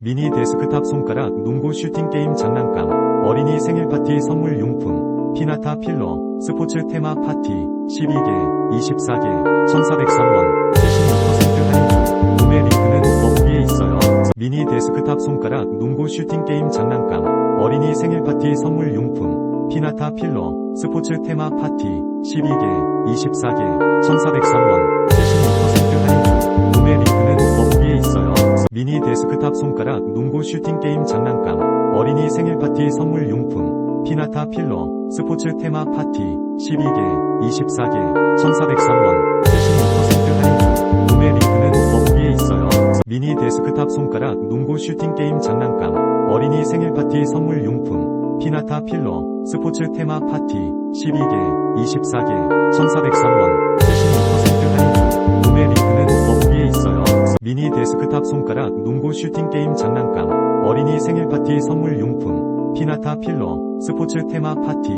미니 데스크탑 손가락 농구 슈팅 게임 장난감, 어린이 생일 파티 선물 용품, 피나타 필러, 스포츠 테마 파티, 12개, 24개, 1,403원, 76% 할인 중. 구매 링크는 어플에 있어요. 미니 데스크탑 손가락 농구 슈팅 게임 장난감, 어린이 생일 파티 선물 용품, 피나타 필러, 스포츠 테마 파티, 12개, 24개, 1,403원, 미니 데스크탑 손가락 농구 슈팅 게임 장난감, 어린이 생일 파티 선물 용품, 피나타 필러, 스포츠 테마 파티, 12개, 24개, 1,403원, 76% 할인 중. 구매 링크는 어플에 있어요. 미니 데스크탑 손가락 농구 슈팅 게임 장난감, 어린이 생일 파티 선물 용품, 피나타 필러, 스포츠 테마 파티, 12개, 24개, 1,403원, 미니 데스크탑 손가락 농구 슈팅 게임 장난감, 어린이 생일 파티 선물 용품, 피나타 필러, 스포츠 테마 파티,